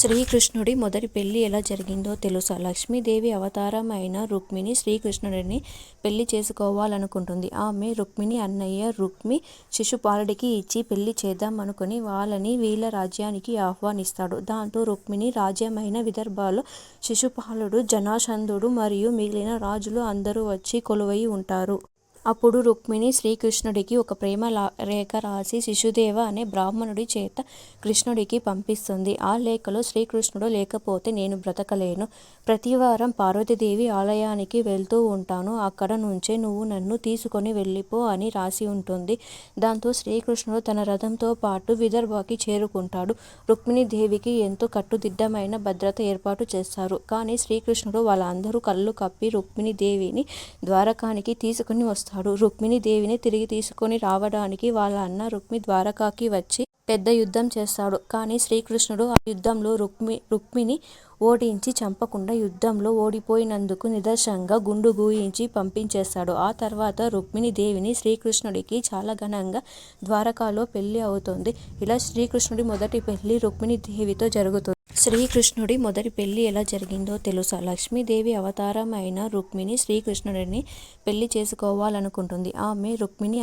శ్రీకృష్ణుడి మొదటి పెళ్ళి ఎలా జరిగిందో తెలుసా? లక్ష్మీదేవి అవతారం అయిన రుక్మిణి శ్రీకృష్ణుడిని పెళ్ళి చేసుకోవాలనుకుంటుంది. ఆమె రుక్మిణి అన్నయ్య రుక్మి శిశుపాలుడికి ఇచ్చి పెళ్ళి చేద్దామనుకుని వాళ్ళని వీళ్ళ రాజ్యానికి ఆహ్వానిస్తాడు. దాంతో రుక్మిణి రాజ్యమైన విదర్భాలు శిశుపాలుడు, జరాసంధుడు మరియు మిగిలిన రాజులు అందరూ వచ్చి కొలువై ఉంటారు. అప్పుడు రుక్మిణి శ్రీకృష్ణుడికి ఒక ప్రేమ రేఖ రాసి శిశుదేవ అనే బ్రాహ్మణుడి చేత కృష్ణుడికి పంపిస్తుంది. ఆ లేఖలో శ్రీకృష్ణుడు లేకపోతే నేను బ్రతకలేను. ప్రతివారం పార్వతీదేవి ఆలయానికి వెళ్తూ ఉంటాను. అక్కడ నుంచే నువ్వు నన్ను తీసుకొని వెళ్ళిపో అని రాసి ఉంటుంది. దాంతో శ్రీకృష్ణుడు తన రథంతో పాటు విదర్భకి చేరుకుంటాడు. రుక్మిణీదేవికి ఎంతో కట్టుదిట్టమైన భద్రత ఏర్పాటు చేస్తారు. కానీ శ్రీకృష్ణుడు వాళ్ళందరూ కళ్ళు కప్పి రుక్మిణీదేవిని ద్వారకానికి తీసుకుని రుక్మిణి దేవిని తిరిగి తీసుకుని రావడానికి వాళ్ళ అన్న రుక్మి ద్వారకాకి వచ్చి పెద్ద యుద్ధం చేస్తాడు. కానీ శ్రీకృష్ణుడు ఆ యుద్ధంలో రుక్మి రుక్మిణి ఓడించి చంపకుండా యుద్ధంలో ఓడిపోయినందుకు నిదర్శనంగా గుండు గూయించి పంపించేస్తాడు. ఆ తర్వాత రుక్మిణి దేవిని శ్రీకృష్ణుడికి చాలా ఘనంగా ద్వారకాలో పెళ్ళి అవుతుంది. ఇలా శ్రీకృష్ణుడి మొదటి పెళ్ళి రుక్మిణి దేవితో జరుగుతుంది. శ్రీకృష్ణుడి మొదటి పెళ్ళి ఎలా జరిగిందో తెలుసా? లక్ష్మీదేవి అవతారం అయిన రుక్మిణి శ్రీకృష్ణుడిని పెళ్ళి చేసుకోవాలనుకుంటుంది. ఆమె రుక్మిణి